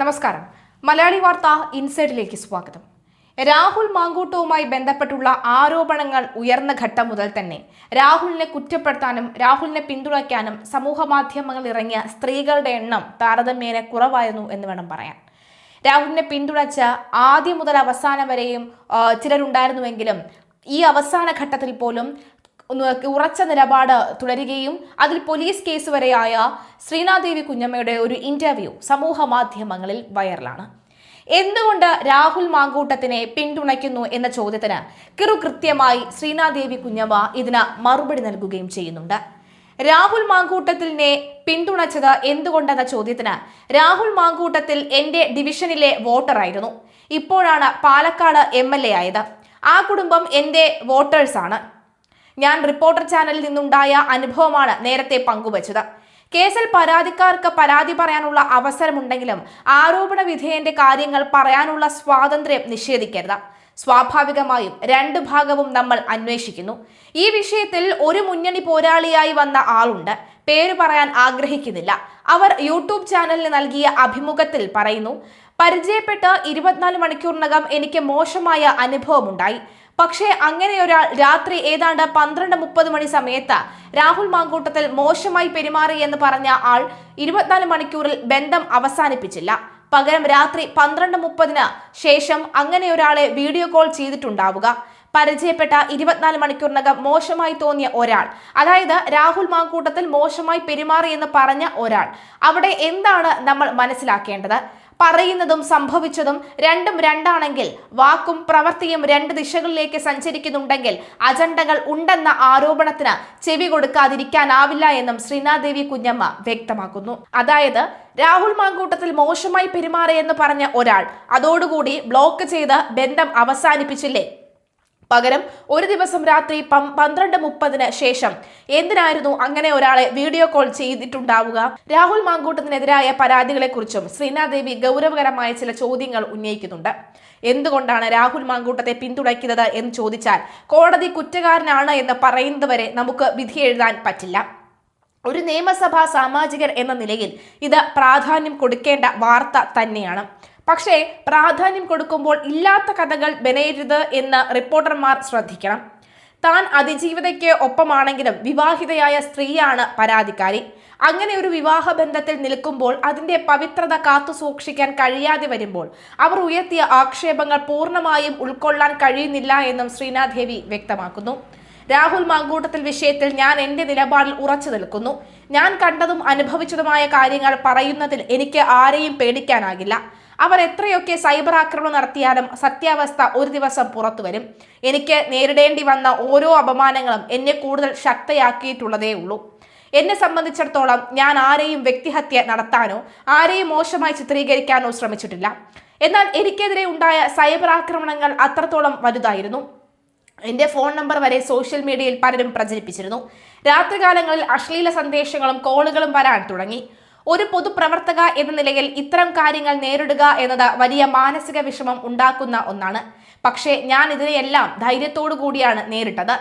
നമസ്കാരം. മലയാളി വാർത്ത ഇൻസൈഡിലേക്ക് സ്വാഗതം. രാഹുൽ മാങ്കൂട്ടവുമായി ബന്ധപ്പെട്ടുള്ള ആരോപണങ്ങൾ ഉയർന്ന ഘട്ടം മുതൽ തന്നെ രാഹുലിനെ കുറ്റപ്പെടുത്താനും രാഹുലിനെ പിന്തുണയ്ക്കാനും സമൂഹ മാധ്യമങ്ങളിൽ ഇറങ്ങിയ സ്ത്രീകളുടെ എണ്ണം താരതമ്യേന കുറവായിരുന്നു എന്ന് വേണം പറയാൻ. രാഹുലിനെ പിന്തുണച്ച ആദ്യം മുതൽ അവസാനം വരെയും ചിലരുണ്ടായിരുന്നുവെങ്കിലും ഈ അവസാന ഘട്ടത്തിൽ പോലും ഒന്ന് ഉറച്ച നിലപാട് തുടരുകയും അതിൽ പോലീസ് കേസ് വരെയായ ശ്രീനാദേവി കുഞ്ഞമ്മയുടെ ഒരു ഇന്റർവ്യൂ സമൂഹ മാധ്യമങ്ങളിൽ വൈറലാണ്. എന്തുകൊണ്ട് രാഹുൽ മാങ്കൂട്ടത്തിനെ പിന്തുണയ്ക്കുന്നു എന്ന ചോദ്യത്തിന് കിറു കൃത്യമായി ശ്രീനാദേവി കുഞ്ഞമ്മ ഇതിന് മറുപടി നൽകുകയും ചെയ്യുന്നുണ്ട്. രാഹുൽ മാങ്കൂട്ടത്തിനെ പിന്തുണച്ചത് എന്തുകൊണ്ടെന്ന ചോദ്യത്തിന് രാഹുൽ മാങ്കൂട്ടത്തിൽ എന്റെ ഡിവിഷനിലെ വോട്ടറായിരുന്നു ഇപ്പോഴാണ് പാലക്കാട് എം ആയത്. ആ കുടുംബം എന്റെ വോട്ടേഴ്സാണ്. ഞാൻ റിപ്പോർട്ടർ ചാനലിൽ നിന്നുണ്ടായ അനുഭവമാണ് നേരത്തെ പങ്കുവച്ചത്. കേസിൽ പരാതിക്കാർക്ക് പരാതി പറയാനുള്ള അവസരമുണ്ടെങ്കിലും ആരോപണ വിധേയന്റെ കാര്യങ്ങൾ പറയാനുള്ള സ്വാതന്ത്ര്യം നിഷേധിക്കരുത്. സ്വാഭാവികമായും രണ്ട് ഭാഗവും നമ്മൾ അന്വേഷിക്കുന്നു. ഈ വിഷയത്തിൽ ഒരു മുന്നണി പോരാളിയായി വന്ന ആളുണ്ട്. പേര് പറയാൻ ആഗ്രഹിക്കുന്നില്ല. അവർ യൂട്യൂബ് ചാനലിന് നൽകിയ അഭിമുഖത്തിൽ പറയുന്നു പരിചയപ്പെട്ട് ഇരുപത്തിനാല് മണിക്കൂറിനകം എനിക്ക് മോശമായ അനുഭവമുണ്ടായി. പക്ഷേ അങ്ങനെ ഒരാൾ രാത്രി ഏതാണ്ട് പന്ത്രണ്ട് മുപ്പത് മണി സമയത്ത് രാഹുൽ മാങ്കൂട്ടത്തിൽ മോശമായി പെരുമാറി എന്ന് പറഞ്ഞ ആൾ ഇരുപത്തിനാല് മണിക്കൂറിൽ ബന്ധം അവസാനിപ്പിച്ചില്ല. പകരം രാത്രി പന്ത്രണ്ട് മുപ്പതിന് ശേഷം അങ്ങനെ ഒരാളെ വീഡിയോ കോൾ ചെയ്തിട്ടുണ്ടാവുക. പരിചയപ്പെട്ട ഇരുപത്തിനാല് മണിക്കൂറിനകം മോശമായി തോന്നിയ ഒരാൾ. അതായത് രാഹുൽ മാങ്കൂട്ടത്തിൽ മോശമായി പെരുമാറി എന്ന് പറഞ്ഞ ഒരാൾ. അവിടെ എന്താണ് നമ്മൾ മനസ്സിലാക്കേണ്ടത്? പറയുന്നതും സംഭവിച്ചതും രണ്ടും രണ്ടാണെങ്കിൽ വാക്കും പ്രവൃത്തിയും രണ്ട് ദിശകളിലേക്ക് സഞ്ചരിക്കുന്നുണ്ടെങ്കിൽ അജണ്ടകൾ ഉണ്ടെന്ന ആരോപണത്തിന് ചെവി കൊടുക്കാതിരിക്കാനാവില്ല എന്നും ശ്രീനാദേവി കുഞ്ഞമ്മ വ്യക്തമാക്കുന്നു. അതായത് രാഹുൽ മാങ്കൂട്ടത്തിൽ മോശമായി പെരുമാറിയെന്ന് പറഞ്ഞ ഒരാൾ അതോടുകൂടി ബ്ലോക്ക് ചെയ്ത് ബന്ധം അവസാനിപ്പിച്ചില്ലേ? പകരം ഒരു ദിവസം രാത്രി പന്ത്രണ്ട് മുപ്പതിന് ശേഷം എന്തിനായിരുന്നു അങ്ങനെ ഒരാളെ വീഡിയോ കോൾ ചെയ്തിട്ടുണ്ടാവുക? രാഹുൽ മാങ്കൂട്ടത്തിനെതിരായ പരാതികളെക്കുറിച്ചും ശ്രീനാദേവി ഗൗരവകരമായ ചില ചോദ്യങ്ങൾ ഉന്നയിക്കുന്നുണ്ട്. എന്തുകൊണ്ടാണ് രാഹുൽ മാങ്കൂട്ടത്തെ പിന്തുണയ്ക്കുന്നത് എന്ന് ചോദിച്ചാൽ കോടതി കുറ്റകാരനാണ് എന്ന് പറയുന്നതുവരെ നമുക്ക് വിധി എഴുതാൻ പറ്റില്ല. ഒരു നിയമസഭാ സാമാജികർ എന്ന നിലയിൽ ഇത് പ്രാധാന്യം കൊടുക്കേണ്ട വാർത്ത തന്നെയാണ്. പക്ഷേ പ്രാധാന്യം കൊടുക്കുമ്പോൾ ഇല്ലാത്ത കഥകൾ ബനയരുത് എന്ന് റിപ്പോർട്ടർമാർ ശ്രദ്ധിക്കണം. താൻ അതിജീവിതയ്ക്ക് ഒപ്പമാണെങ്കിലും വിവാഹിതയായ സ്ത്രീയാണ് പരാതിക്കാരി. അങ്ങനെ ഒരു വിവാഹ ബന്ധത്തിൽ നിൽക്കുമ്പോൾ അതിന്റെ പവിത്രത കാത്തു സൂക്ഷിക്കാൻ കഴിയാതെ വരുമ്പോൾ അവർ ഉയർത്തിയ ആക്ഷേപങ്ങൾ പൂർണമായും ഉൾക്കൊള്ളാൻ കഴിയുന്നില്ല എന്നും ശ്രീനാദേവി വ്യക്തമാക്കുന്നു. രാഹുൽ മാങ്കൂട്ടത്തിൽ വിഷയത്തിൽ ഞാൻ എന്റെ നിലപാടിൽ ഉറച്ചു നിൽക്കുന്നു. ഞാൻ കണ്ടതും അനുഭവിച്ചതുമായ കാര്യങ്ങൾ പറയുന്നതിൽ എനിക്ക് ആരെയും പേടിക്കാനാകില്ല. അവർ എത്രയൊക്കെ സൈബർ ആക്രമണം നടത്തിയാലും സത്യാവസ്ഥ ഒരു ദിവസം പുറത്തു വരും. എനിക്ക് നേരിടേണ്ടി വന്ന ഓരോ അപമാനങ്ങളും എന്നെ കൂടുതൽ ശക്തയാക്കിയിട്ടുള്ളതേ ഉള്ളൂ. എന്നെ സംബന്ധിച്ചിടത്തോളം ഞാൻ ആരെയും വ്യക്തിഹത്യ നടത്താനോ ആരെയും മോശമായി ചിത്രീകരിക്കാനോ ശ്രമിച്ചിട്ടില്ല. എന്നാൽ എനിക്കെതിരെ ഉണ്ടായ സൈബർ ആക്രമണങ്ങൾ അത്രത്തോളം വലുതായിരുന്നു. എന്റെ ഫോൺ നമ്പർ വരെ സോഷ്യൽ മീഡിയയിൽ പലരും പ്രചരിപ്പിച്ചിരുന്നു. രാത്രികാലങ്ങളിൽ അശ്ലീല സന്ദേശങ്ങളും കോളുകളും വരാൻ തുടങ്ങി. ഒരു പൊതുപ്രവർത്തക എന്ന നിലയിൽ ഇത്തരം കാര്യങ്ങൾ നേരിടുക എന്നത് വലിയ മാനസിക വിഷമം ഉണ്ടാക്കുന്ന ഒന്നാണ്. പക്ഷേ ഞാൻ ഇതിനെയെല്ലാം ധൈര്യത്തോടു കൂടിയാണ് നേരിട്ടത്.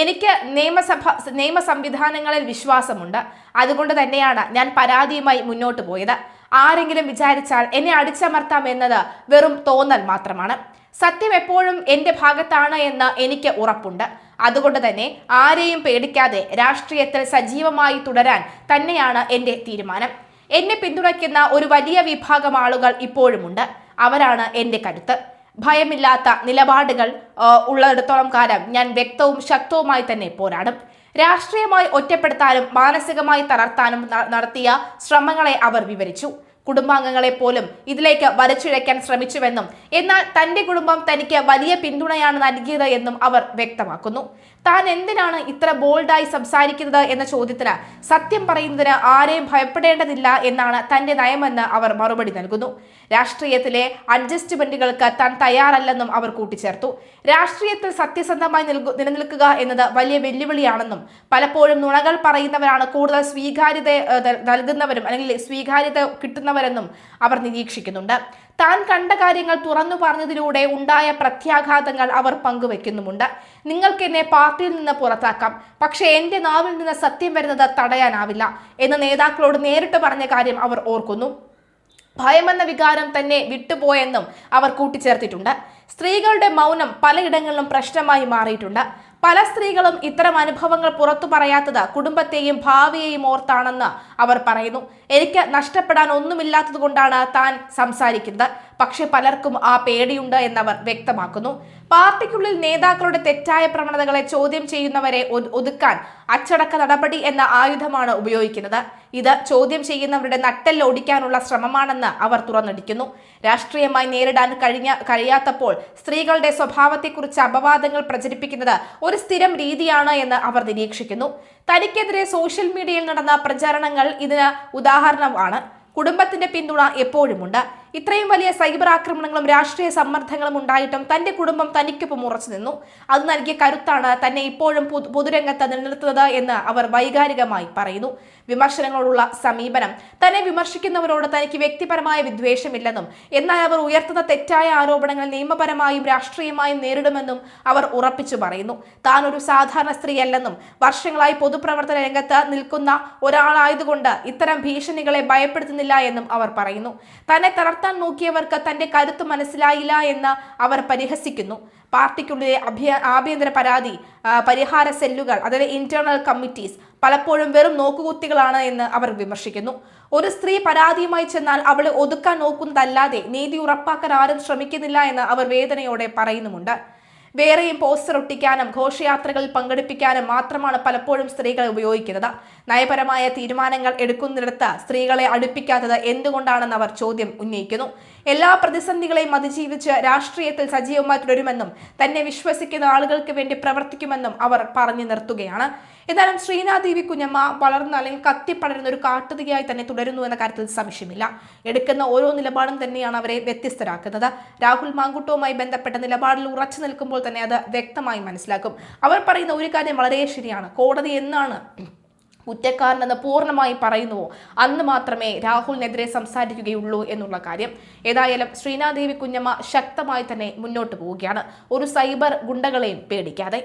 എനിക്ക് നിയമസഭ നിയമ സംവിധാനങ്ങളിൽ വിശ്വാസമുണ്ട്. അതുകൊണ്ട് തന്നെയാണ് ഞാൻ പരാതിയുമായി മുന്നോട്ട് പോയത്. ആരെങ്കിലും വിചാരിച്ചാൽ എന്നെ അടിച്ചമർത്താം എന്നത് വെറും തോന്നൽ മാത്രമാണ്. സത്യം എപ്പോഴും എന്റെ ഭാഗത്താണ് എന്ന് എനിക്ക് ഉറപ്പുണ്ട്. അതുകൊണ്ട് തന്നെ ആരെയും പേടിക്കാതെ രാഷ്ട്രീയത്തിൽ സജീവമായി തുടരാൻ തന്നെയാണ് എന്റെ തീരുമാനം. എന്നെ പിന്തുണയ്ക്കുന്ന ഒരു വലിയ വിഭാഗം ആളുകൾ ഇപ്പോഴുമുണ്ട്. അവരാണ് എന്റെ കരുത്ത്. ഭയമില്ലാത്ത നിലപാടുകൾ ഉള്ളിടത്തോളം കാലം ഞാൻ വ്യക്തവും ശക്തവുമായി തന്നെ പോരാടും. രാഷ്ട്രീയമായി ഒറ്റപ്പെടുത്താനും മാനസികമായി തളർത്താനും നടത്തിയ ശ്രമങ്ങളെ അവർ വിവരിച്ചു. കുടുംബാംഗങ്ങളെ പോലും ഇതിലേക്ക് വരച്ചിഴയ്ക്കാൻ ശ്രമിച്ചുവെന്നും എന്നാൽ തന്റെ കുടുംബം തനിക്ക് വലിയ പിന്തുണയാണ് നൽകിയത് എന്നും അവർ വ്യക്തമാക്കുന്നു. താൻ എന്തിനാണ് ഇത്ര ബോൾഡായി സംസാരിക്കുന്നത് എന്ന ചോദ്യത്തിന് സത്യം പറയുന്നതിന് ആരെയും ഭയപ്പെടേണ്ടതില്ല എന്നാണ് തന്റെ നയമെന്ന് അവർ മറുപടി നൽകുന്നു. രാഷ്ട്രീയത്തിലെ അഡ്ജസ്റ്റ്മെന്റുകൾക്ക് താൻ തയ്യാറല്ലെന്നും അവർ കൂട്ടിച്ചേർത്തു. രാഷ്ട്രീയത്തിൽ സത്യസന്ധമായി നിൽക്കു- നിലനിൽക്കുക എന്നത് വലിയ വെല്ലുവിളിയാണെന്നും പലപ്പോഴും നുണകൾ പറയുന്നവരാണ് കൂടുതൽ സ്വീകാര്യത നൽകുന്നവരും അല്ലെങ്കിൽ സ്വീകാര്യത കിട്ടുന്നവരെന്നും അവർ നിരീക്ഷിക്കുന്നുണ്ട്. താൻ കണ്ട കാര്യങ്ങൾ തുറന്നു പറഞ്ഞതിലൂടെ ഉണ്ടായ പ്രത്യാഘാതങ്ങൾ അവർ പങ്കുവെക്കുന്നുമുണ്ട്. നിങ്ങൾക്ക് എന്നെ പാർട്ടിയിൽ നിന്ന് പുറത്താക്കാം. പക്ഷേ എന്റെ നാവിൽ നിന്ന് സത്യം വരുന്നത് തടയാനാവില്ല എന്ന് നേതാക്കളോട് നേരിട്ട് പറഞ്ഞ കാര്യം അവർ ഓർക്കുന്നു. ഭയമെന്ന വികാരം തന്നെ വിട്ടുപോയെന്നും അവർ കൂട്ടിച്ചേർത്തിട്ടുണ്ട്. സ്ത്രീകളുടെ മൗനം പലയിടങ്ങളിലും പ്രശ്നമായി മാറിയിട്ടുണ്ട്. പല സ്ത്രീകളും ഇത്തരം അനുഭവങ്ങൾ പുറത്തു പറയാത്തത് കുടുംബത്തെയും ഭാവിയെയും ഓർത്താണെന്ന് അവർ പറയുന്നു. എനിക്ക് നഷ്ടപ്പെടാൻ ഒന്നുമില്ലാത്തത് കൊണ്ടാണ് താൻ സംസാരിക്കുന്നത്. പക്ഷെ പലർക്കും ആ പേടിയുണ്ട് എന്നവർ വ്യക്തമാക്കുന്നു. പാർട്ടിക്കുള്ളിൽ നേതാക്കളുടെ തെറ്റായ പ്രവണതകളെ ചോദ്യം ചെയ്യുന്നവരെ ഒതുക്കാൻ അച്ചടക്ക നടപടി എന്ന ആയുധമാണ് ഉപയോഗിക്കുന്നത്. ഇത് ചോദ്യം ചെയ്യുന്നവരുടെ നട്ടെല്ല് ഒടിക്കാനുള്ള ശ്രമമാണെന്ന് അവർ തുറന്നടിക്കുന്നു. രാഷ്ട്രീയമായി നേരിടാൻ കഴിഞ്ഞ കഴിയാത്തപ്പോൾ സ്ത്രീകളുടെ സ്വഭാവത്തെക്കുറിച്ച് അപവാദങ്ങൾ പ്രചരിപ്പിക്കുന്നത് ഒരു സ്ഥിരം രീതിയാണ് എന്ന് അവർ നിരീക്ഷിക്കുന്നു. തനിക്കെതിരെ സോഷ്യൽ മീഡിയയിൽ നടന്ന പ്രചാരണങ്ങൾ ഇതിന് ഉദാഹരണമാണ്. കുടുംബത്തിന്റെ പിന്തുണ എപ്പോഴുമുണ്ട്. ഇത്രയും വലിയ സൈബർ ആക്രമണങ്ങളും രാഷ്ട്രീയ സമ്മർദ്ദങ്ങളും ഉണ്ടായിട്ടും തന്റെ കുടുംബം തനിക്കൊപ്പം ഉറച്ചു നിന്നു. അത് നൽകിയ കരുത്താണ് തന്നെ ഇപ്പോഴും പൊതു- പൊതുരംഗത്ത് നിലനിർത്തുന്നത് എന്ന് അവർ വൈകാരികമായി പറയുന്നു. വിമർശനങ്ങളോടുള്ള സമീപനം തന്നെ വിമർശിക്കുന്നവരോട് തനിക്ക് വ്യക്തിപരമായ വിദ്വേഷമില്ലെന്നും എന്നാൽ അവർ ഉയർത്തുന്ന തെറ്റായ ആരോപണങ്ങൾ നിയമപരമായും രാഷ്ട്രീയമായും നേരിടുമെന്നും അവർ ഉറപ്പിച്ചു പറയുന്നു. താൻ ഒരു സാധാരണ സ്ത്രീയല്ലെന്നും വർഷങ്ങളായി പൊതുപ്രവർത്തന രംഗത്ത് നിൽക്കുന്ന ഒരാളായതുകൊണ്ട് ഇത്തരം ഭീഷണികളെ ഭയപ്പെടുത്തുന്നില്ല എന്നും അവർ പറയുന്നു. തന്നെ തളർത്താൻ നോക്കിയവർക്ക് തന്റെ കരുത്ത് മനസ്സിലായില്ല എന്ന് അവർ പരിഹസിക്കുന്നു. പാർട്ടിക്കുള്ളിലെ അഭ്യ ആഭ്യന്തര പരാതി പരിഹാര സെല്ലുകൾ അതായത് ഇന്റേണൽ കമ്മിറ്റീസ് പലപ്പോഴും വെറും നോക്കുകുത്തികളാണ് എന്ന് അവർ വിമർശിക്കുന്നു. ഒരു സ്ത്രീ പരാതിയുമായി ചെന്നാൽ അവളെ ഒതുക്കാൻ നോക്കുന്നതല്ലാതെ നീതി ഉറപ്പാക്കാൻ ആരും ശ്രമിക്കുന്നില്ല എന്ന് അവർ വേദനയോടെ പറയുന്നുമുണ്ട്. വേറെയും പോസ്റ്റർ ഒട്ടിക്കാനും ഘോഷയാത്രകളിൽ പങ്കെടുപ്പിക്കാനും മാത്രമാണ് പലപ്പോഴും സ്ത്രീകളെ ഉപയോഗിക്കുന്നത്. നയപരമായ തീരുമാനങ്ങൾ എടുക്കുന്നിടത്ത് സ്ത്രീകളെ അടുപ്പിക്കാത്തത് എന്തുകൊണ്ടാണെന്ന് അവർ ചോദ്യം ഉന്നയിക്കുന്നു. എല്ലാ പ്രതിസന്ധികളെയും അതിജീവിച്ച് രാഷ്ട്രീയത്തിൽ സജീവമായി തുടരുമെന്നും തന്നെ വിശ്വസിക്കുന്ന ആളുകൾക്ക് വേണ്ടി പ്രവർത്തിക്കുമെന്നും അവർ പറഞ്ഞു നിർത്തുകയാണ്. എന്നാലും ശ്രീനാദേവി കുഞ്ഞമ്മ വളർന്ന അല്ലെങ്കിൽ കത്തിപ്പടരുന്ന ഒരു കാട്ടുതികയായി തന്നെ തുടരുന്നു എന്ന കാര്യത്തിൽ സംശയമില്ല. എടുക്കുന്ന ഓരോ നിലപാടും തന്നെയാണ് അവരെ വ്യത്യസ്തരാക്കുന്നത്. രാഹുൽ മാങ്കുട്ടവുമായി ബന്ധപ്പെട്ട നിലപാടിൽ ഉറച്ചു നിൽക്കുമ്പോൾ തന്നെ അത് വ്യക്തമായി മനസ്സിലാക്കും. അവർ പറയുന്ന ഒരു കാര്യം വളരെ ശരിയാണ്. കോടതി എന്നാണ് കുറ്റക്കാരനെന്ന് പൂർണമായി പറയുന്നുവോ? അന്ന് മാത്രമേ രാഹുലിനെതിരെ സംസാരിക്കുകയുള്ളൂ എന്നുള്ള കാര്യം. ഏതായാലും ശ്രീനാദേവി കുഞ്ഞമ്മ ശക്തമായി തന്നെ മുന്നോട്ട് പോവുകയാണ്. ഒരു സൈബർ ഗുണ്ടകളെയും പേടിക്കാതെ.